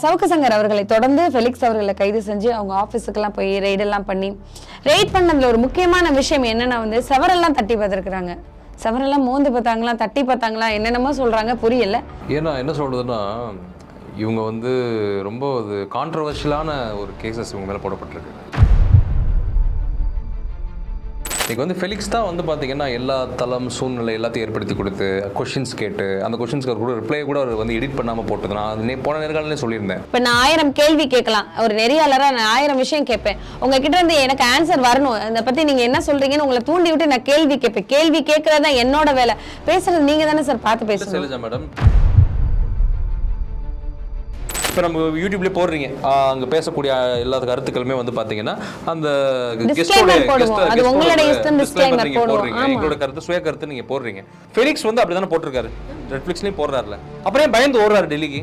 சவுக்கசங்கர் அவர்களை தொடர்ந்து ஃபெலிக்ஸ் அவர்களை கைது செஞ்சு அவங்க ஆஃபீஸுக்கெல்லாம் போய் ரெய்டெல்லாம் பண்ணி ரெய்ட் பண்ணதுல ஒரு முக்கியமான விஷயம் என்னென்னா வந்து செவரெல்லாம் தட்டி பார்த்துருக்குறாங்க. செவரெல்லாம் மோந்து பார்த்தாங்களா தட்டி பார்த்தாங்களா என்னென்னமோ சொல்றாங்க புரியல. ஏன்னா என்ன சொல்றதுன்னா இவங்க வந்து ரொம்ப இது கான்ட்ரவர்ஷியலான ஒரு கேசஸ் இவங்க மேலே போடப்பட்டிருக்கு. இன்னைக்கு வந்து ஃபெலிக்ஸ் தான் வந்து பார்த்தீங்கன்னா எல்லா தளம் சூழ்நிலை எல்லாத்தையும் ஏற்படுத்தி கொடுத்து கொஷின்ஸ் கேட்டு அந்த கொஷின்ஸ்க்கு கூட ரிப்ளை கூட அவர் வந்து எடிட் பண்ணாமல் போட்டது நான் அது போன நேர்காணலே சொல்லியிருந்தேன். இப்ப நான் ஆயிரம் கேள்வி கேட்கலாம். ஒரு நெறியாளரா நான் ஆயிரம் விஷயம் கேட்பேன். உங்ககிட்ட இருந்து எனக்கு ஆன்சர் வரணும். அதை பத்தி நீங்க என்ன சொல்றீங்கன்னு உங்களை தூண்டி விட்டு நான் கேள்வி கேட்பேன். கேள்வி கேட்கறதா என்னோட வேலை. பேசுறது நீங்க தானே சார் பார்த்து சைலஜா மேடம். இப்போ நம்ம யூடியூப்லேயே போடுறீங்க. அங்கே பேசக்கூடிய எல்லா கருத்துக்களுமே வந்து பார்த்தீங்கன்னா அந்த. போடுறீங்க. எங்களோட கருத்து சுய கருத்து நீங்கள் போடுறீங்க. ஃபெலிக்ஸ் வந்து அப்படி தானே போட்டிருக்காரு நெட்ஃப்ளிக்ஸ்லேயும் போடுறாருல. அப்புறம் பயந்து ஓடுறாரு டெல்லிக்கு?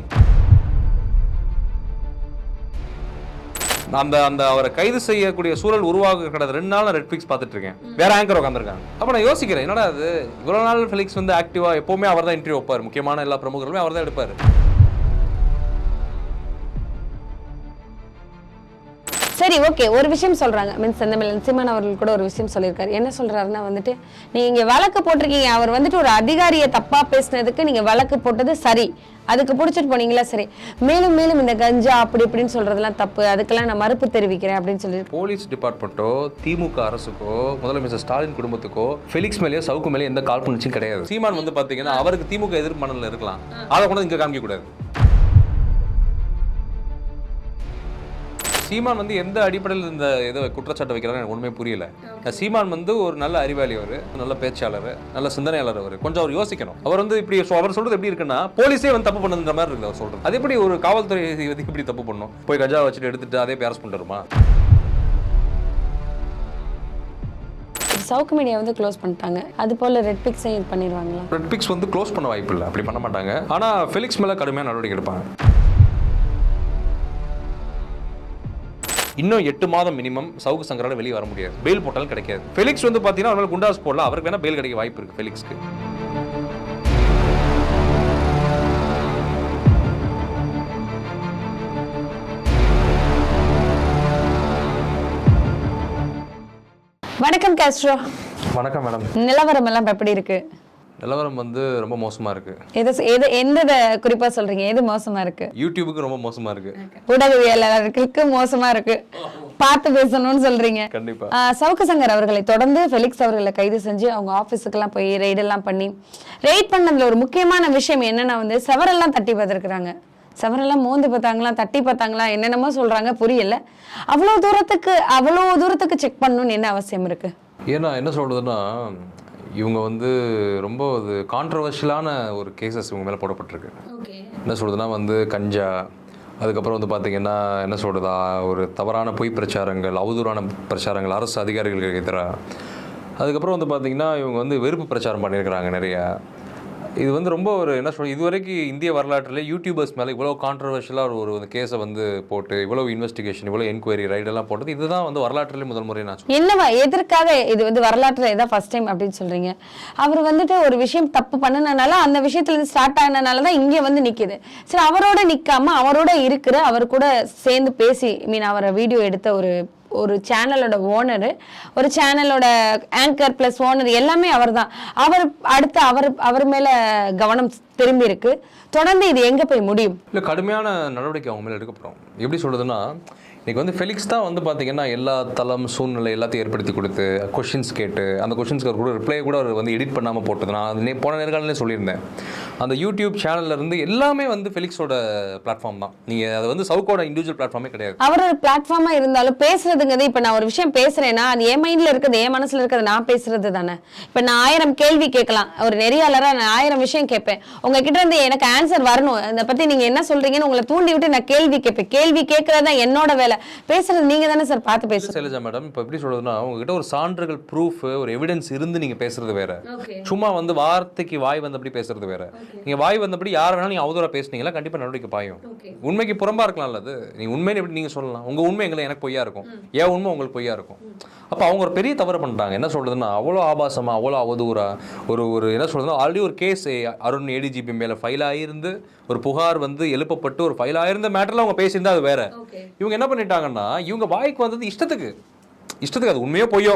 அந்த அந்த அவரை கைது செய்யக்கூடிய சூழல் உருவாக கிடந்த ரெண்டு நாள் நான் நெட்ஃப்ளிக்ஸ் பார்த்துட்டு இருக்கேன். வேற ஆங்கர் உட்காந்துருக்காங்க அப்போ நான் யோசிக்கிறேன் என்னடா அது இவ்வளோ நாள் ஃபெலிக்ஸ் வந்து ஆக்டிவாக எப்போவுமே அவர் தான் இன்டர்வியூ வைப்பார். முக்கியமான எல்லா பிரமுகர்களுமே அவர் தான் எடுப்பார். சரி ஓகே ஒரு விஷயம் சொல்றாங்க. மீன்ஸ் செந்தமிழன் சீமான் அவர்கள் கூட ஒரு விஷயம் சொல்லியிருக்காரு. என்ன சொல்றாருன்னா வந்துட்டு நீங்க இங்க வழக்கு போட்டிருக்கீங்க. அவர் வந்துட்டு ஒரு அதிகாரியை தப்பா பேசினதுக்கு நீங்க வழக்கு போட்டது சரி. அதுக்கு பிடிச்சிட்டு போனீங்களா? சரி. மேலும் மேலும் இந்த கஞ்சா அப்படி இப்படின்னு சொல்றதெல்லாம் தப்பு. அதுக்கெல்லாம் நான் மறுப்பு தெரிவிக்கிறேன் அப்படின்னு சொல்லி போலீஸ் டிபார்ட்மெண்ட்டோ திமுக அரசுக்கோ முதலமைச்சர் ஸ்டாலின் குடும்பத்துக்கோ ஃபெலிக்ஸ் மேலேயோ சவுக்கு மேலேயோ எந்த காழ்ப்புணர்ச்சியும் கிடையாது. சீமான் வந்து பாத்தீங்கன்னா அவருக்கு திமுக எதிர்ப்பு மனநில இருக்கலாம். அதை கூட இங்க காமிக்க சீமான் வந்து எந்த அடிப்படையில் இந்த இதை குற்றச்சாட்டு வைக்கிறாரு எனக்கு ஒண்ணுமே புரியல. சீமான் வந்து ஒரு நல்ல அறிவாளி அவர் நல்ல பேச்சாளர் நல்ல சிந்தனையாளர் அவர். கொஞ்சம் அவர் யோசிக்கணும். அவர் வந்து இப்படி அவர் சொல்றது எப்படி இருக்குன்னா போலீஸே வந்து தப்பு பண்ணுன்ற மாதிரி இருக்குது அவர் சொல்றது. அது எப்படி ஒரு காவல்துறை வந்து இப்படி தப்பு பண்ணும்? போய் கஜா வச்சுட்டு எடுத்துட்டு அதே பேரஸ் பண்ணிட்டு சவுக்கு மீடியா வந்து க்ளோஸ் பண்ணிட்டாங்க. அது போல ரெட் பிக்ஸையும் இது பண்ணிடுவாங்களா? ரெட் பிக்ஸ் வந்து க்ளோஸ் பண்ண வாய்ப்பு இல்லை. அப்படி பண்ண மாட்டாங்க. ஆனா ஃபெலிக்ஸ் மேல கடுமையான நடவடிக்கை எடுப்பாங்க. இன்னும் எட்டு மாதம் மினிமம் சவுக்கு சங்கரால வெளியே வர முடியாது. பெயில் போட்டாலும் கிடைக்காது. ஃபெலிக்ஸ் வந்து பாத்தீங்கன்னா அவர் மேல குண்டாஸ் போடலாம் அவருக்கு வேணா பெயில் கிடைக்க வாய்ப்பு இருக்கு ஃபெலிக்ஸ்க்கு வணக்கம் காஸ்ட்ரோ. வணக்கம் மேடம். நிலவரம் எல்லாம் எப்படி இருக்கு? நிலவரம் வந்து ரொம்ப மோசமா இருக்கு. எது எது எந்த குறிப்பா சொல்றீங்க? எது மோசமா இருக்கு? யூடியூபுக்கு ரொம்ப மோசமா இருக்கு. ஊடகவியலாளர்களுக்கு மோசமா இருக்கு. பார்த்து பேசணும்னு சொல்றீங்க. கண்டிப்பா. சவுக்கு சங்கர் அவர்களை தொடர்ந்து ஃபெலிக்ஸ் அவர்களை கைது செஞ்சு அவங்க ஆஃபீஸுக்கெல்லாம் போய் ரெய்டெல்லாம் பண்ணி ரெய்ட் பண்ணதுல ஒரு முக்கியமான விஷயம் என்னன்னா வந்து செவரெல்லாம் தட்டி பார்த்துருக்குறாங்க செவரெல்லாம் மோந்து பார்த்தாங்களா தட்டி பார்த்தாங்களா என்னென்னமோ சொல்றாங்க புரியல. அவ்வளோ தூரத்துக்கு அவ்வளோ தூரத்துக்கு செக் பண்ணணும்னு என்ன அவசியம் இருக்கு? ஏன்னா என்ன சொல்றதுன்னா இவங்க வந்து ரொம்ப இது கான்ட்ரவர்ஷியலான ஒரு கேசஸ் இவங்க மேலே போடப்பட்டிருக்கு. என்ன சொல்றதுன்னா வந்து கஞ்சா அதுக்கப்புறம் வந்து பார்த்தீங்கன்னா என்ன சொல்றதா ஒரு தவறான பொய் பிரச்சாரங்கள் அவதூறான பிரச்சாரங்கள் அரசு அதிகாரிகளுக்கு எதிராக அதுக்கப்புறம் வந்து பார்த்தீங்கன்னா இவங்க வந்து வெறுப்பு பிரச்சாரம் பண்ணியிருக்கிறாங்க நிறையா. இது வந்து ரொம்ப ஒரு என்ன சொல்றது இதுவரைக்கும் இந்திய வரலாற்றில் யூடியூபர்ஸ் மேலே இவ்வளோ கான்ட்ரவர்ஷியலாக ஒரு ஒரு கேஸை வந்து போட்டு இவ்வளோ இன்வெஸ்டிகேஷன் இவ்வளோ என்கொயரி ரைடெல்லாம் போட்டது இதுதான் வந்து வரலாற்றிலே முதல் முறை நான் என்னவா எதற்காக இது வந்து வரலாற்றில் இதான் ஃபர்ஸ்ட் டைம் அப்படின்னு சொல்கிறீங்க அவர் வந்துட்டு ஒரு விஷயம் தப்பு பண்ணுனனால அந்த விஷயத்துலேருந்து ஸ்டார்ட் ஆனனால தான் இங்கே வந்து நிற்கிது சரி அவரோட நிற்காம அவரோட இருக்கிற அவர் கூட சேர்ந்து பேசி மீன் அவரை வீடியோ எடுத்த ஒரு ஒரு சேனலோட ஓனரு ஒரு சேனலோட ஆங்கர் ப்ளஸ் ஓனர் எல்லாமே அவர்தான். அவர் அடுத்து அவர் அவர் மேலே கவனம் திரும்பி இருக்கு. தொடர்ந்து இது எங்கே போய் முடியும்? இல்லை கடுமையான நடவடிக்கை அவங்க மேலே எடுக்கப்படும். எப்படி சொல்கிறதுன்னா இன்றைக்கி வந்து ஃபெலிக்ஸ் தான் வந்து பார்த்தீங்கன்னா எல்லா தளம் சூழ்நிலை எல்லாத்தையும் ஏற்படுத்தி கொடுத்து கொஷின்ஸ் கேட்டு அந்த கொஷின்ஸ்க்கு கூட ரிப்ளை கூட அவர் வந்து எடிட் பண்ணாமல் போட்டது. நான் அது போன நேர்காணலே சொல்லியிருந்தேன். அந்த யூடியூப் சேனல்ல இருந்து எல்லாமே வந்து ஃபெலிக்ஸோட பிளாட்ஃபார்ம் தான். நீங்கள் அது வந்து சவுக்கோட இண்டிவிஜுவல் பிளாட்ஃபார்மே கிடையாது. அவர் ஒரு பிளாட்ஃபார்மா இருந்தாலும் பேசுறதுங்கிறது இப்ப நான் ஒரு விஷயம் பேசுறேன்னா அது என் மைண்ட்ல இருக்கிறது என் மனசுல இருக்கிறது நான் பேசுறது தானே. இப்ப நான் ஆயிரம் கேள்வி கேட்கலாம். ஒரு நெறியாளரா நான் ஆயிரம் விஷயம் கேட்பேன். உங்ககிட்ட இருந்து எனக்கு ஆன்சர் வரணும். அதை பத்தி நீங்க என்ன சொல்றீங்கன்னு உங்களை தூண்டி விட்டு நான் கேள்வி கேட்பேன். கேள்வி கேட்கறதா என்னோட வேலை. பேசுறது நீங்க தானே சார் பார்த்து பேசுறது சைலஜா மேடம் இப்போ எப்படி சொல்றதுன்னா உங்ககிட்ட ஒரு சான்றுகள் ப்ரூஃப் ஒரு எவிடன்ஸ் இருந்து நீங்க பேசுறது வேற. சும்மா வந்து வார்த்தைக்கு வாய் வந்து அப்படி பேசுறது வேற. நீங்க வாய் வந்தபடி யார் வேணாலும் நீங்க அவதூறா பேசுனீங்களா கண்டிப்பா நடவடிக்கை பாயும். உண்மைக்கு புறம்பா இருக்கலாம்ல அது. நீங்க உண்மைன்னு எப்படி நீங்க சொல்லலாம்? உங்க உண்மை எங்களை எனக்கு பொய்யா இருக்கும். ஏன் உண்மை உங்களுக்கு பொய்யா இருக்கும். அப்ப அவங்க ஒரு பெரிய தவறு பண்ணிட்டாங்க. என்ன சொல்றதுன்னா அவ்வளோ ஆபாசமா அவ்வளோ அவதூறா ஒரு ஒரு என்ன சொல்றதுன்னா ஆல்ரெடி ஒரு கேஸ் அருண் ஏடிஜிபி மேல ஃபைல் ஆகியிருந்து ஒரு புகார் வந்து எழுப்பப்பட்டு ஒரு ஃபைல் ஆயிருந்த மேட்டர்ல அவங்க பேசியிருந்தா அது வேற. இவங்க என்ன பண்ணிட்டாங்கன்னா இவங்க வாய்க்கு வந்தது இஷ்டத்துக்கு. இஷ்டத்துக்கு அது உண்மையோ பொய்யோ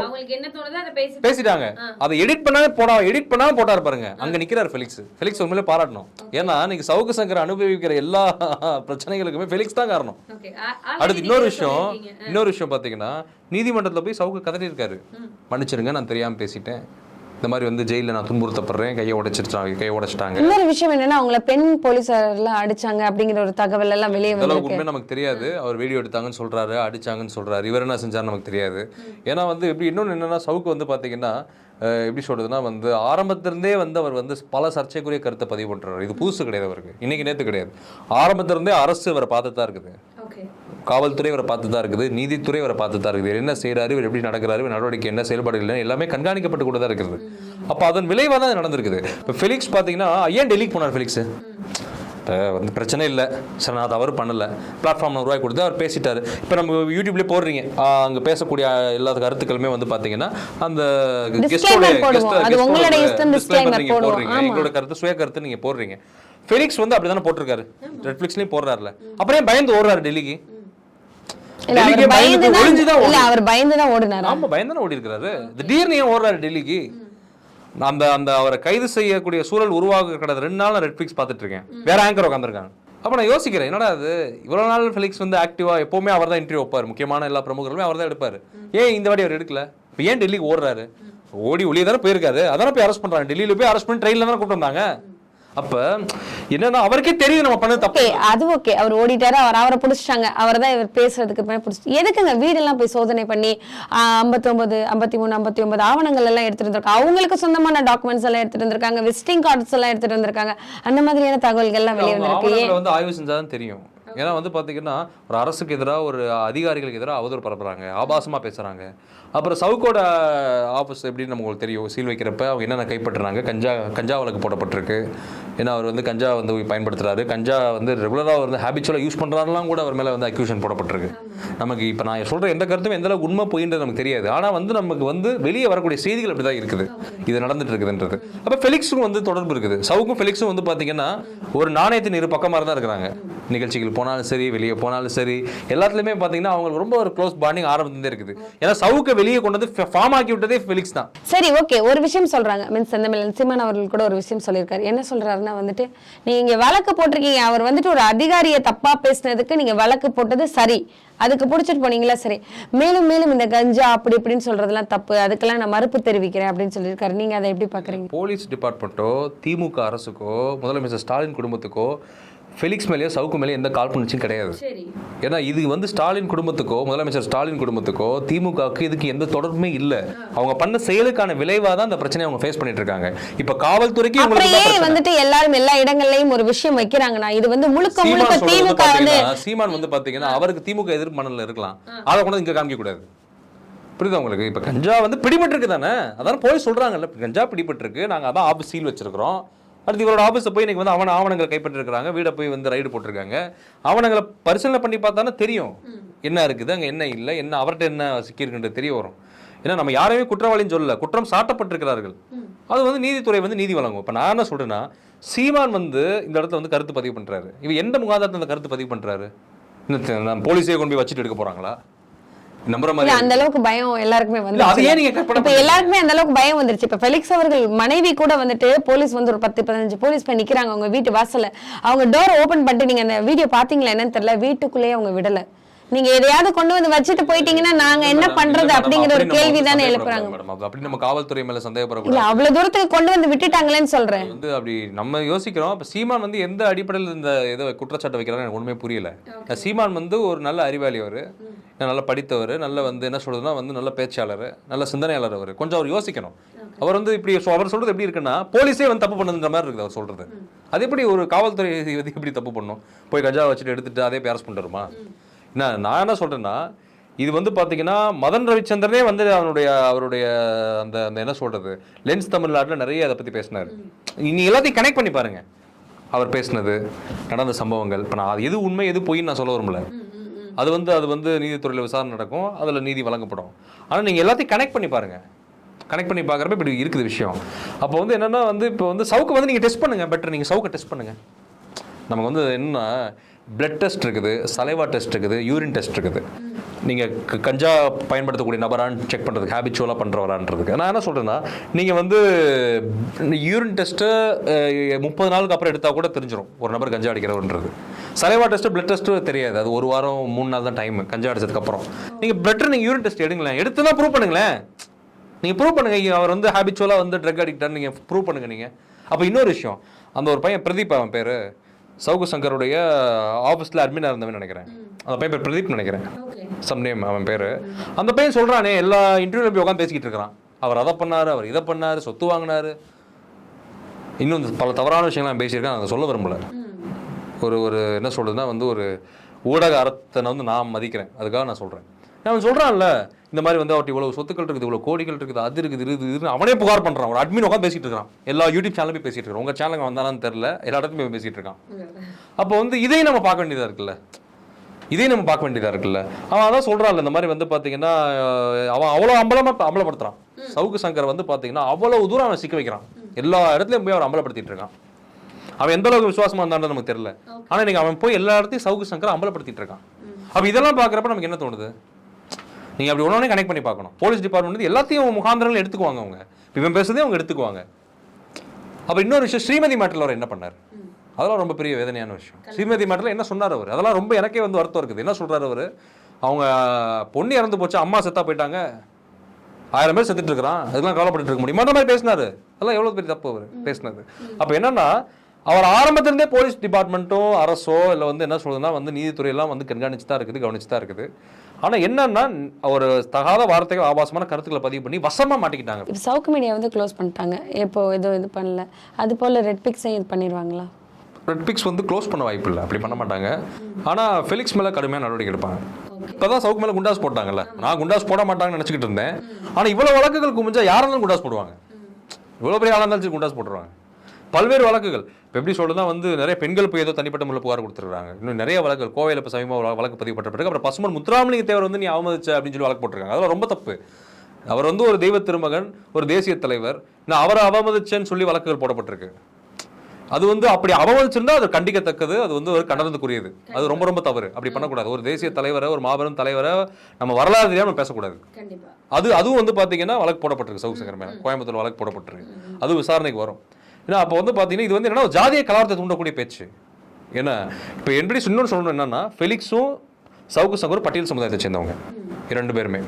பேசிட்டாங்க. அதை எடிட் பண்ணாம போடா எடிட் பண்ணாம போட்டாரு பாருங்க. அங்க நிக்கிறாரு ஃபெலிக்ஸ் ஃபெலிக்ஸ் உண்மையிலே பாராட்டணும். ஏன்னா இன்னைக்கு சவுக்கு சங்கர் அனுபவிக்கிற எல்லா பிரச்சனைகளுக்குமே ஃபெலிக்ஸ் தான் காரணம். அடுத்து இன்னொரு விஷயம் இன்னொரு விஷயம் பாத்தீங்கன்னா நீதிமன்றத்துல போய் சவுக்கு கதறி இருக்காரு மன்னிச்சிருங்க நான் தெரியாம பேசிட்டேன். இந்த மாதிரி வந்து ஜெயில நான் துன்புறுத்தப்படுறேன் கையை உடைச்சிருச்சாங்க கையை உடைச்சிட்டாங்க. இன்னொரு விஷயம் என்னன்னா அவங்கள பெண் போலீசார் எல்லாம் அடிச்சாங்க அப்படிங்கிற ஒரு தகவல் எல்லாம் வெளியே வந்திருக்கு. உண்மை நமக்கு தெரியாது. அவர் வீடியோ எடுத்தாங்கன்னு சொல்றாரு அடிச்சாங்கன்னு சொல்றாரு. இவர் என்ன செஞ்சாரு நமக்கு தெரியாது. ஏன்னா வந்து எப்படி இன்னொன்று என்னன்னா சவுக்கு வந்து பாத்தீங்கன்னா அஹ், எப்படி சொல்றதுன்னா வந்து ஆரம்பத்திலிருந்தே வந்து அவர் வந்து பல சர்ச்சைக்குரிய கருத்தை பதிவு பண்றாரு. இது புதுசு கிடையாது அவருக்கு. இன்னைக்கு நேத்து கிடையாது. ஆரம்பத்திலிருந்தே அரசு இவரை பார்த்துட்டு தான் இருக்குது. ஓகே. காவல்துறை இவரை பார்த்து தான் இருக்குது. நீதித்துறை இவரை பார்த்து தான் இருக்குது. என்ன செய்றாரு? இவர் எப்படி நடக்கிறாரு? இவர் நடவடிக்கை என்ன செயல்பாடு இல்லை எல்லாமே கண்காணிக்கப்பட்டு கூட தான் இருக்கிறது அப்போ அதன் விளைவாக தான் நடந்திருக்குது. இப்போ ஃபெலிக்ஸ் பார்த்தீங்கன்னா ஏன் டெல்லிக்கு போனார் ஃபெலிக்ஸ் வந்து பிரச்சனை இல்லை. சார் நான் தவறு பண்ணல. பிளாட்ஃபார்ம் ரூபாய் கொடுத்து அவர் பேசிட்டாரு. இப்போ நம்ம யூடியூப்லேயே போடுறீங்க. அங்க பேசக்கூடிய எல்லா கருத்துக்களுமே வந்து பார்த்தீங்கன்னா அந்த. எங்களோட கருத்து சுய கருத்து நீங்க போடுறீங்க. ஃபெலிக்ஸ் வந்து அப்படிதானே போட்டிருக்காரு. நெட்ஃபிளிக்ஸ்லயும் போடுறாருல. அப்புறம் பயந்து ஓடுறாரு டெல்லிக்கு? பயந்து தான் ஓடினாரா? ஆமா பயந்தானே ஓடி இருக்கிறாரு திடீர்னு ஏன் ஓடுறாரு டெல்லிக்கு? அந்த அந்த அவரை கைது செய்யக்கூடிய சூழல் உருவாக கிடந்த ரெண்டு நாள் நான் நெட்ஃபிளிக்ஸ் பார்த்துட்டு இருக்கேன். வேற ஆங்கர் உட்காந்துருக்காங்க அப்ப நான் யோசிக்கிறேன் என்னடா அது இவ்வளவு நாள் ஃபெலிக்ஸ் வந்து ஆக்டிவா எப்பவுமே அவர் தான் இன்டர்வியூ வைப்பார். முக்கியமான எல்லா பிரமுகர்களுமே அவர் தான் எடுப்பாரு. ஏன் இந்த வாட்டி அவர் எடுக்கல? இப்ப ஏன் டெல்லிக்கு ஓடுறாரு? ஓடி ஒளியே தானே போயிருக்காரு. அதானே போய் அரெஸ்ட் பண்றாங்க. டெல்லியில போய் அரெஸ்ட் பண்ணி ட்ரெயின்ல தானே கூப்பிட்டு வந்தாங்க. அப்ப என்னன்னா அவருக்கே தெரியும் நம்ம பண்ணது தப்பு. அது ஓகே. அவர் ஓடிட்டாரு அவர் அவரை பிடிச்சிட்டாங்க. அவர் தான் இவர் பேசுறதுக்கு பின்னாடி பிடிச்சி எதுக்குங்க வீடெல்லாம் போய் சோதனை பண்ணி ஐம்பத்தி ஒன்பது ஐம்பத்தி மூணு ஐம்பத்தி ஒன்பது ஆவணங்கள் எல்லாம் எடுத்துட்டு வந்திருக்காங்க அவங்களுக்கு சொந்தமான டாக்குமெண்ட்ஸ் எல்லாம் எடுத்துட்டு வந்திருக்காங்க விசிட்டிங் கார்ட்ஸ் எல்லாம் எடுத்துட்டு வந்திருக்காங்க. அந்த மாதிரியான தகவல்கள் எல்லாம் வெளியே வந்து ஆய்வு செஞ்சாதான் தெரியும். ஏன்னா வந்து பார்த்தீங்கன்னா ஒரு அரசுக்கு எதிராக ஒரு அதிகாரிகளுக்கு எதிராக அவதூறு பரப்புகிறாங்க ஆபாசமாக பேசுகிறாங்க அப்புறம் சவுக்கோட ஆஃபீஸ் எப்படின்னு நமக்கு உங்களுக்கு தெரியும் சீல் வைக்கிறப்ப அவங்க என்னென்ன கைப்பற்றுறாங்க கஞ்சா கஞ்சா வழக்கு போடப்பட்டிருக்கு. ஏன்னா அவர் வந்து கஞ்சா வந்து பயன்படுத்துறாரு. கஞ்சா வந்து ரெகுலராக வந்து ஹேபிச்சுவலாக யூஸ் பண்ணுறாருலாம் கூட அவர் மேலே வந்து அக்யூஷன் போடப்பட்டிருக்கு. நமக்கு இப்போ நான் சொல்கிற எந்த கருத்தும் எந்த அளவுக்கு உண்மை பொய்ன்றது நமக்கு தெரியாது. ஆனால் வந்து நமக்கு வந்து வெளியே வரக்கூடிய செய்திகள் அப்படி தான் இருக்குது. இது நடந்துட்டு இருக்குதுன்றது. அப்போ ஃபெலிக்ஸும் வந்து தொடர்பு இருக்குது. சவுக்கும் ஃபெலிக்ஸும் வந்து பார்த்தீங்கன்னா ஒரு நாணயத்தின் இரு பக்கமாக தான் இருக்கிறாங்க. நிகழ்ச்சிகள் போனாலும் சரி வெளியே போனாலும் சரி எல்லாத்துலேயுமே பார்த்தீங்கன்னா அவங்களுக்கு ரொம்ப ஒரு க்ளோஸ் பாண்டிங் ஆரம்பத்துலேருந்தே இருக்குது. ஏன்னா சவுக்கை வெளியே கொண்டு வந்து ஃபார்ம் ஆக்கி விட்டதே ஃபெலிக்ஸ் தான். சரி ஓகே ஒரு விஷயம் சொல்றாங்க. மீன்ஸ் செந்தமிழன் சீமான் அவர்கள் கூட ஒரு விஷயம் சொல்லியிருக்காரு. என்ன சொல்றாருன்னா வந்துட்டு நீங்க வழக்கு போட்டிருக்கீங்க. அவர் வந்துட்டு ஒரு அதிகாரியை தப்பா பேசினதுக்கு நீங்க வழக்கு போட்டது சரி. அதுக்கு பிடிச்சிட்டு போனீங்களா சரி. மேலும் மேலும் இந்த கஞ்சா அப்படி இப்படின்னு சொல்றதெல்லாம் தப்பு. அதுக்கெல்லாம் நான் மறுப்பு தெரிவிக்கிறேன் அப்படின்னு சொல்லியிருக்காரு. நீங்க அதை எப்படி பாக்குறீங்க? போலீஸ் டிபார்ட்மெண்ட்டோ திமுக அரசுக்கோ முதலமைச்சர் ஸ்டாலின் குடும்பத்துக்கோ ஃபெலிக்ஸ் மேலேயோ சவுக்கு மேலேயோ எந்த காழ்ப்புணர்ச்சியும் கிடையாது. சரி. ஏன்னா இது வந்து ஸ்டாலின் குடும்பத்துக்கோ முதலமைச்சர் ஸ்டாலின் குடும்பத்துக்கோ திமுகவுக்கு இதுக்கு எந்த தொடர்புமே இல்லை. அவங்க பண்ண செயலுக்கான விளைவாக தான் அந்த பிரச்சனையை அவங்க ஃபேஸ் பண்ணிட்டு இருக்காங்க. இப்போ காவல்துறைக்கு. வந்துட்டு எல்லாரும் எல்லா இடங்கள்லயும் ஒரு விஷயம் வைக்கிறாங்கன்னா இது வந்து முழுக்க முழுக்க திமுக வந்து பாத்தீங்கன்னா, சீமான் வந்து பாத்தீங்கன்னா அவருக்கு திமுக எதிர்ப்பு மனநில இருக்கலாம். அதை கொண்டு வந்து இங்க காமிக்க கூடாது. புரியுதா உங்களுக்கு? இப்ப கஞ்சா வந்து பிடிபட்டிருக்கு தானே அதான் போய் சொல்றாங்கல்ல கஞ்சா பிடிபட்டிருக்கு. நாங்க அதான் ஆபீஸ் சீல் வச்சிருக்கிறோம். அடுத்து இவரோட ஆஃபீஸை போய் இன்னைக்கு வந்து அவன ஆவணங்களை கைப்பற்றிருக்கிறாங்க. வீடை போய் வந்து ரைடு போட்டிருக்காங்க. ஆவணங்களை பரிசீலனை பண்ணி பார்த்தானே தெரியும். என்ன இருக்குது அங்கே என்ன இல்லை என்ன அவர்கிட்ட என்ன சிக்கியிருக்குன்றது தெரிய வரும். ஏன்னா நம்ம யாரையுமே குற்றவாளின்னு சொல்லல. குற்றம் சாட்டப்பட்டிருக்கிறார்கள். அது வந்து நீதித்துறை வந்து நீதி வழங்கும். இப்போ நான் என்ன சொல்கிறேன்னா சீமான் வந்து இந்த இடத்துல வந்து கருத்து பதிவு பண்ணுறாரு இவ எந்த முகாதாரத்தில் அந்த கருத்து பதிவு பண்ணுறாரு போலீஸே கொண்டு போய் வச்சுட்டு எடுக்க போறாங்களா? நம்புற மாதிரி அந்த அளவுக்கு பயம் எல்லாருக்குமே இல்ல, அது ஏன் நீங்க வந்து இப்ப எல்லாருக்குமே அந்த அளவுக்கு பயம் வந்துருச்சு. இப்ப ஃபெலிக்ஸ் அவர்கள் மனைவி கூட வந்துட்டு போலீஸ் வந்து ஒரு பத்து பதினஞ்சு போலீஸ் போய் நிக்கிறாங்க. அவங்க வீட்டு வாசல்ல. அவங்க டோர் ஓபன் பண்ணிட்டு நீங்க அந்த வீடியோ பாத்தீங்களா என்னன்னு தெரியல. வீட்டுக்குள்ளேயே அவங்க விடல. நீங்க எதையாவது கொண்டு வந்து வச்சுட்டு போயிட்டீங்கன்னா நாங்க என்ன இல்ல, பண்றது அப்படிங்கிற ஒரு கேள்வி தானே எழுப்புறாங்க. அப்ப அப்படி நம்ம காவல்துறை மேல இல்ல சந்தேகப்படக்கூடாது அவ்வளவு தூரத்துக்கு கொண்டு வந்து விட்டுட்டாங்களேன்னு சொல்றேன். வந்து அப்படி நம்ம யோசிக்கிறோம். இப்ப சீமான் வந்து எந்த அடிப்படையில் இந்த இதை குற்றச்சாட்டு வைக்கிறாங்க எனக்கு ஒண்ணுமே புரியல. சீமான் வந்து ஒரு நல்ல அறிவாளி அவர் நல்ல படித்தவர். நல்ல வந்து என்ன சொல்றதுன்னா வந்து நல்ல பேச்சாளர். நல்ல சிந்தனையாளர் அவர். கொஞ்சம் அவர் யோசிக்கணும். அவர் வந்து இப்படி அவர் சொல்றது எப்படி இருக்குன்னா போலீஸே வந்து தப்பு பண்ணுன்ற மாதிரி இருக்குது அவர் சொல்றது. அது எப்படி ஒரு காவல்துறை எப்படி தப்பு பண்ணும்? போய் கஜா வச்சுட்டு எடுத்துட்டு அதே பண்ணிட்டு வருமா? என்ன நான் என்ன சொல்றேன்னா இது வந்து பாத்தீங்கன்னா மதன் ரவிச்சந்திரனே வந்து அவனுடைய அவருடைய அந்த அந்த என்ன சொல்றது லென்ஸ் தமிழ்நாட்டில் நிறைய அதை பத்தி பேசினாரு. நீ எல்லாத்தையும் கனெக்ட் பண்ணி பாருங்க. அவர் பேசினது நடந்த சம்பவங்கள் இப்போ நான் அது எது உண்மை எது பொய்ன்னு நான் சொல்ல விரும்பல. அது வந்து அது வந்து நீதித்துறையில் விசாரணை நடக்கும் அதில் நீதி வழங்கப்படும். ஆனால் நீங்கள் எல்லாத்தையும் கனெக்ட் பண்ணி பாருங்க. கனெக்ட் பண்ணி பார்க்குறப்ப இப்படி இருக்குது விஷயம். அப்போ வந்து என்னன்னா வந்து இப்போ வந்து சவுக்கு வந்து நீங்கள் டெஸ்ட் பண்ணுங்க பெட்டர் நீங்கள் சவுக்கை டெஸ்ட் பண்ணுங்க. நமக்கு வந்து என்ன பிளட் டெஸ்ட் இருக்குது சலைவா டெஸ்ட் இருக்குது யூரின் டெஸ்ட் இருக்குது. நீங்கள் கஞ்சா பயன்படுத்தக்கூடிய நபரான்னு செக் பண்ணுறதுக்கு ஹேபிச்சுவலாக பண்ணுறவரான்றதுக்கு நான் என்ன சொல்கிறேன்னா நீங்கள் வந்து யூரின் டெஸ்ட்டு முப்பது நாளுக்கு அப்புறம் எடுத்தால் கூட தெரிஞ்சிடும் ஒரு நபர் கஞ்சா அடிக்கிறவன்றது சலைவா டெஸ்ட்டு பிளட் டெஸ்ட்டு தெரியாது. அது ஒரு வாரம் மூணு நாள் தான் டைம் கஞ்சா அடிச்சதுக்கப்புறம் நீங்கள் பெட்டர் நீங்கள் யூரின் டெஸ்ட் எடுங்களேன். எடுத்து தான் ப்ரூவ் பண்ணுங்களேன் நீங்கள் ப்ரூவ் பண்ணுங்கள் அவர் வந்து ஹேபிச்சுவலாக வந்து ட்ரக் அடிக்டான்னு நீங்கள் ப்ரூவ் பண்ணுங்க நீங்கள் அப்போ இன்னொரு விஷயம் அந்த ஒரு பையன் பிரதீப் அவன் பேர். சவுகு சங்கருடைய ஆஃபீஸில் அட்மினாக இருந்தவன் நினைக்கிறேன். அந்த பையன் பேர் பிரதீப் நினைக்கிறேன். சம் நேம் அவன் பேர். அந்த பையன் சொல்கிறானே எல்லா இன்டர்வியூல போய் உட்காந்து பேசிக்கிட்டு இருக்கிறான். அவர் அதை பண்ணாரு அவர் இதை பண்ணாரு சொத்து வாங்கினாரு. இன்னும் பல தவறான விஷயங்கள்லாம் பேசியிருக்கான் அதை சொல்ல விரும்பல. ஒரு ஒரு என்ன சொல்றதுன்னா வந்து ஒரு ஊடக அறத்தனை வந்து நான் மதிக்கிறேன். அதுக்காக நான் சொல்கிறேன் அவன் சொல்கிறான்ல இந்த மாதிரி வந்து அவர்கிட்ட இவ்வளோ சொத்துக்கள் இருக்குது இவ்வளோ கோடிகள் இருக்குது அது இருக்குது இது இதுன்னு அவனே புகார் பண்ணுறான் ஒரு அட்மின் உட்காந்து பேசிட்டு இருக்கான். எல்லா யூடியூப் சேனலும் போய் பேசிட்டு இருக்கான். உங்கள் சேனலுக்கு வந்தானான்னு தெரில எல்லா இடத்துலையும் பேசிட்டு இருக்கான். அப்போ வந்து இதையும் நம்ம பார்க்க வேண்டியதாக இருக்குல்ல? இதையும் நம்ம பார்க்க வேண்டியதாக இருக்குல்ல? அவன் அதான் சொல்கிறான்ல இந்த மாதிரி வந்து பார்த்தீங்கன்னா அவன் அவ்வளோ அம்பலமாக அம்பலப்படுத்துறான். சவுக்கு சங்கர் வந்து பார்த்தீங்கன்னா அவ்வளோ தூரம் அவன் சிக்க வைக்கிறான். எல்லா இடத்துலையும் போய் அவர் அம்பலப்படுத்திட்டு இருக்கான். அவன் எந்த அளவுக்கு விசுவாசமா இருந்தான்னு நமக்கு தெரியல. ஆனா இன்னைக்கு அவன் போய் எல்லா இடத்தையும் சவுக்கு சங்கர் அம்பலப்படுத்திட்டு இருக்கான். அப்ப இதெல்லாம் பார்க்கறப்ப நமக்கு என்ன தோணுது? நீங்க அப்படி ஒன்னொன்னே கனெக்ட் பண்ணி பார்க்கணும். போலீஸ் டிபார்ட்மெண்ட் வந்து எல்லாத்தையும் முகாந்திரங்கள் எடுத்துக்குவாங்க அவங்க. இவன் பேசுறதே அவங்க எடுத்துக்குவாங்க. அப்ப இன்னொரு விஷயம் ஸ்ரீமதி மேட்டில் அவர் என்ன பண்ணார்? அதெல்லாம் ரொம்ப பெரிய வேதனையான விஷயம். ஸ்ரீமதி மேட்டில் என்ன சொன்னார் அவர்? அதெல்லாம் ரொம்ப எனக்கே வந்து வருத்தம் இருக்குது. என்ன சொல்றாரு அவர்? அவங்க பொண்ணு இறந்து போச்சு அம்மா செத்தா போயிட்டாங்க. ஆயிரம் பேர் செத்துட்டு இருக்கிறான். அதெல்லாம் கவலைப்பட்டு இருக்க முடியுமா. அந்த மாதிரி பேசினாரு. அதெல்லாம் எவ்வளவு பெரிய தப்பு அவர்? பேசினது. அப்ப என்னன்னா அவர் ஆரம்பத்திலிருந்தே போலீஸ் டிபார்ட்மெண்ட்டோ அரசோ இல்லை வந்து என்ன சொல்றதுன்னா வந்து நீதித்துறையெல்லாம் வந்து கண்காணிச்சு தான் இருக்குது கவனிச்சு தான் இருக்குது. ஆனா என்னன்னா ஒரு தகாத வார்த்தைகள் ஆபாசமான கருத்துக்களை பதிவு பண்ணி வசமா மாட்டிக்கிட்டாங்க. இப்போ சவுக்கு மீடியா வந்து க்ளோஸ் பண்ணிட்டாங்க. இப்போ எதுவும் இது பண்ணல. அது போல் ரெட் பிக்ஸையும் இது பண்ணிடுவாங்களா? ரெட் பிக்ஸ் வந்து க்ளோஸ் பண்ண வாய்ப்பு இல்லை. அப்படி பண்ண மாட்டாங்க. ஆனா ஃபெலிக்ஸ் மேல கடுமையான நடவடிக்கை எடுப்பாங்க. இப்பதான் சவுக்கு மேல குண்டாஸ் போட்டாங்கல்ல. நான் குண்டாஸ் போட மாட்டாங்கன்னு நினைச்சுக்கிட்டு இருந்தேன். ஆனா இவ்வளவு வழக்குகள் குமிஞ்சா யாரா இருந்தாலும் குண்டாஸ் போடுவாங்க. இவ்வளவு பெரிய ஆளா இருந்தாலும் குண்டாஸ் போட்டுருவாங்க. பல்வேறு வழக்குகள். இப்போ எப்படி சொல்றதுன்னா வந்து நிறைய பெண்கள் போய் ஏதோ தனிப்பட்ட முறையில் புகார் கொடுத்துருக்காங்க. இன்னும் நிறைய வழக்குகள். கோவையில் இப்போ சமீபமாக வழக்கு பதிவு பட்டிருக்கு அப்புறம் பசுமன் முத்துராமலிங்க தேவர் வந்து நீ அவமதிச்ச அப்படின்னு சொல்லி வழக்கு போட்டிருக்காங்க. அதெல்லாம் ரொம்ப தப்பு. அவர் வந்து ஒரு தெய்வ திருமகன் ஒரு தேசிய தலைவர். நான் அவரை அவமதிச்சேன்னு சொல்லி வழக்குகள் போடப்பட்டிருக்கு. அது வந்து அப்படி அவமதிச்சிருந்தா அது கண்டிக்கத்தக்கது. அது வந்து ஒரு கண்டனத்துக்குரியது. அது ரொம்ப ரொம்ப தவறு. அப்படி பண்ணக்கூடாது. ஒரு தேசிய தலைவரை ஒரு மாபெரும் தலைவரை நம்ம வரலாறு தெரியாம நம்ம பேசக்கூடாது. அது அதுவும் வந்து பாத்தீங்கன்னா வழக்கு போடப்பட்டிருக்கு. சவுக் சங்கர் மேல. கோயம்புத்தூர் வழக்கு போடப்பட்டிருக்கு. அது விசாரணைக்கு வரும். ஏன்னா அப்போ வந்து பாத்தீங்கன்னா இது வந்து என்னன்னா ஜாதிய கலவரத்தை தூண்டக்கூடிய பேச்சு. ஏன்னா இப்போ என்படி இன்னொன்று சொல்லணும் என்னன்னா ஃபெலிக்ஸும் சவுக்கு சங்கரும் பட்டியல் சமுதாயத்தை சேர்ந்தவங்க. இரண்டு பேருமே.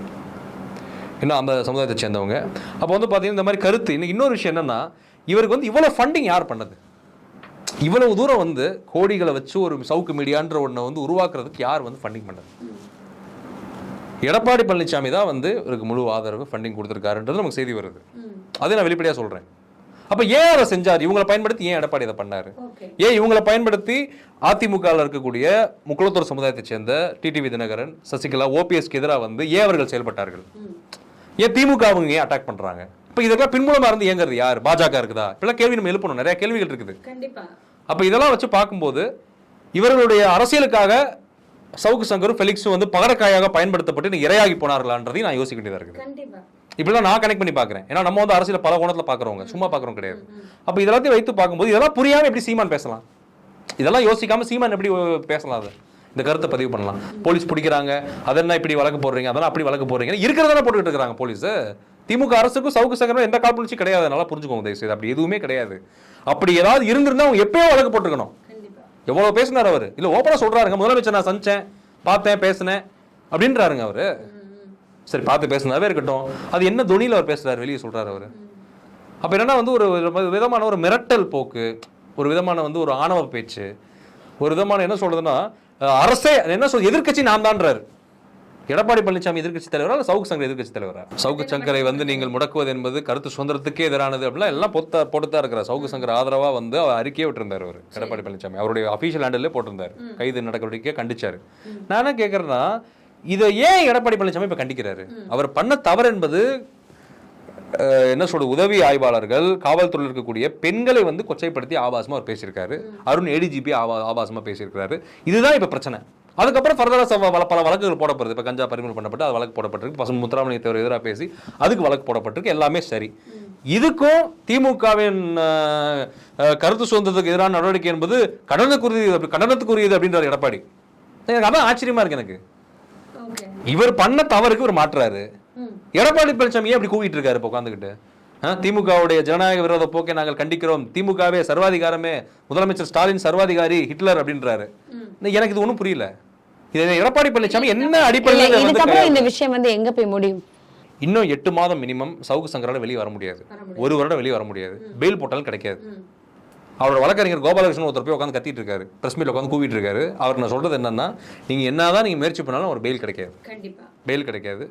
இன்னும் அந்த சமுதாயத்தை சேர்ந்தவங்க. அப்போ வந்து பார்த்தீங்கன்னா இந்த மாதிரி கருத்து. இன்னைக்கு இன்னொரு விஷயம் என்னன்னா இவருக்கு வந்து இவ்வளோ ஃபண்டிங் யார் பண்ணது? இவ்வளவு தூரம் வந்து கோடிகளை வச்சு ஒரு சவுக்கு மீடியான்ற ஒன்றை வந்து உருவாக்குறதுக்கு யார் வந்து ஃபண்டிங் பண்ணது? எடப்பாடி பழனிசாமி தான் வந்து இவருக்கு முழு ஆதரவு ஃபண்டிங் கொடுத்துருக்காருன்றது நமக்கு செய்தி வருது. அதை நான் வெளிப்படையாக சொல்கிறேன் அப்போ ஏன் அதை செஞ்சார்? இவங்களை பயன்படுத்தி ஏன் எடப்பாடி அதை பண்ணாரு? ஏன் இவங்களை பயன்படுத்தி அதிமுகவில் இருக்கக்கூடிய முக்குளத்தூர் சமுதாயத்தை சேர்ந்த டிடிவி தினகரன் சசிகலா ஓபிஎஸ்க்கு எதிராக வந்து ஏன் அவர்கள் செயல்பட்டார்கள்? ஏன் திமுக அவங்க ஏன் அட்டாக் பண்றாங்க? இப்போ இதெல்லாம் பின்புலமா இருந்து இயங்குறது யார்? பாஜக இருக்குதா? இப்பெல்லாம் கேள்வி நம்ம எழுப்பணும். நிறைய கேள்விகள் இருக்குது. அப்போ இதெல்லாம் வச்சு பார்க்கும்போது இவர்களுடைய அரசியலுக்காக சவுக்கு சங்கரும் ஃபெலிக்ஸும் வந்து பகரக்காயாக பயன்படுத்தப்பட்டு இரையாகி போனார்களான்றதையும் நான் யோசிக்க வேண்டியதா இருக்குது. இப்படிலாம் நான் கனெக்ட் பண்ணி பார்க்குறேன். ஏன்னா நம்ம வந்து அரசியல பல கோணத்தில் பார்க்குறவங்க. சும்மா பார்க்குறோம் கிடையாது. அப்போ இதெல்லாத்தையும் வைத்து பார்க்கும்போது இதெல்லாம் புரியாம எப்படி சீமான் பேசலாம்? இதெல்லாம் யோசிக்காம சீமான் எப்படி பேசலாம் அதை? இந்த கருத்தை பதிவு பண்ணலாம். போலீஸ் பிடிக்கிறாங்க. அதெல்லாம் இப்படி வழக்கு போடுறீங்க? அதெல்லாம் அப்படி வழக்கு போடுறீங்க. இருக்கிறதான போட்டுக்கிட்டு இருக்காங்க போலீஸ். திமுக அரசுக்கும் சவுக்கு சங்கரும் எந்த காழ்ப்புணர்ச்சி கிடையாது. அதனால புரிஞ்சுக்கோங்க தயவு செய்து. அப்படி எதுவுமே கிடையாது. அப்படி ஏதாவது இருந்திருந்தா அவங்க எப்பயோ வழக்கு போட்டுருக்கணும். எவ்வளவு பேசினார் அவர்? இல்ல ஓப்பனா சொல்றாருங்க. முதலமைச்சர் நான் சந்திச்சேன் பார்த்தேன் பேசினேன். அப்படின்றாருங்க அவரு. சரி பார்த்து பேசினாவே இருக்கட்டும். அது என்ன துணியில் அவர் பேசுறாரு வெளியே சொல்றாரு அவரு. அப்ப என்னன்னா வந்து ஒரு விதமான ஒரு மிரட்டல் போக்கு ஒரு விதமான வந்து ஒரு ஆணவ பேச்சு ஒரு விதமான என்ன சொல்றதுன்னா அஹ், அரசே என்ன சொல் எதிர்க்கட்சி நான் தான்றாரு. எடப்பாடி பழனிசாமி எதிர்க்கட்சி தலைவரா இல்ல சவுக்கு சங்கர் எதிர்க்கட்சி தலைவரா? சவுக்கு சங்கரை வந்து நீங்கள் முடக்குவது என்பது கருத்து சுதந்திரத்துக்கே எதிரானது அப்படிலாம் எல்லாம் பொத்தா போட்டுதான் இருக்கிறார். சவுக்கு சங்கர் ஆதரவா வந்து அவர் அறிக்கையே விட்டிருந்தார் அவர் எடப்பாடி பழனிசாமி. அவருடைய அபிஷியல் ஹேண்டிலே போட்டிருந்தார். கைது நடவடிக்கையை கண்டிச்சாரு. நான் என்ன கேட்கறேன்னா இதை ஏன் எடப்பாடி பழனிசாமி இப்ப கண்டிக்கிறாரு? அவர் பண்ண தவறு என்பது என்ன சொல்றது உதவி ஆய்வாளர்கள் காவல்துறையில் இருக்கக்கூடிய பெண்களை வந்து கொச்சைப்படுத்தி ஆபாசமா அவர் பேசியிருக்காரு. அருண் ஏடிஜிபி ஆபா ஆபாசமா பேசியிருக்காரு இதுதான் இப்ப பிரச்சனை. அதுக்கப்புறம் ஃபர்தரா பல வழக்குகள் போடப்படுது. இப்போ கஞ்சா பறிமுதல் பண்ணப்பட்டு அது வழக்கு போடப்பட்டிருக்கு. பசும் முத்துராமலிங்க தேவர் எதிராக பேசி அதுக்கு வழக்கு போடப்பட்டிருக்கு. எல்லாமே சரி. இதுக்கும் திமுகவின் கருத்து சுதந்திரத்துக்கு எதிரான நடவடிக்கை என்பது கடனுக்குரியது கடனத்துக்குரியது அப்படின்றார் எடப்பாடி. எனக்கு அதான் ஆச்சரியமா இருக்கு எனக்கு. இவர் பண்ண தவறுக்கு இவர் மாற்றுறாரு. எடப்பாடி பழனிசாமி ஏன் அப்படி கூவிட்டு இருக்காரு உட்காந்துக்கிட்டு திமுகவுடைய ஜனநாயக விரோத போக்கை நாங்கள் கண்டிக்கிறோம். திமுகவே சர்வாதிகாரமே. முதலமைச்சர் ஸ்டாலின் சர்வாதிகாரி ஹிட்லர் அப்படின்றாரு. எனக்கு இது ஒன்றும் புரியல. இது எடப்பாடி பழனிசாமி என்ன அடிப்படையில் இந்த விஷயம் வந்து எங்க போய் முடியும்? இன்னும் எட்டு மாதம் மினிமம் சவுக்கு சங்கரால வெளியே வர முடியாது. ஒரு வருடம் வெளியே வர முடியாது. பெயில் போட்டாலும் கிடைக்காது. அவரோட வழக்கறிஞர் கோபாலகிருஷ்ணன் ஒருத்தர் போய் உட்காந்து கத்திட்டு இருக்காரு. பிரஸ் மீட்ல உட்காந்து கூவிட்டு இருக்காரு. அவர் நான் சொல்றது என்னன்னா நீங்க என்னதான் நீங்க முயற்சி பண்ணாலும் அவர் பெயில் கிடைக்காது. கண்டிப்பா. பெயில் கிடைக்காது.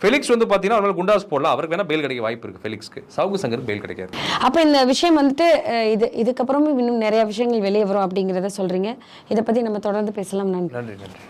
ஃபெலிக்ஸ் வந்து பார்த்தீங்கன்னா அவர் மேல குண்டாஸ் போடலாம் அவருக்கு வேணா பெயில் கிடைக்க வாய்ப்பு இருக்கு ஃபெலிக்ஸ்க்கு சவுக்கு சங்கருக்கு பெயில் கிடைக்காது. அப்ப இந்த விஷயம் வந்துட்டு இது இதுக்கப்புறமும் இன்னும் நிறைய விஷயங்கள் வெளியே வரும் அப்படிங்கிறத சொல்றீங்க. இதை பத்தி நம்ம தொடர்ந்து பேசலாம். நன்றி. நன்றி நன்றி.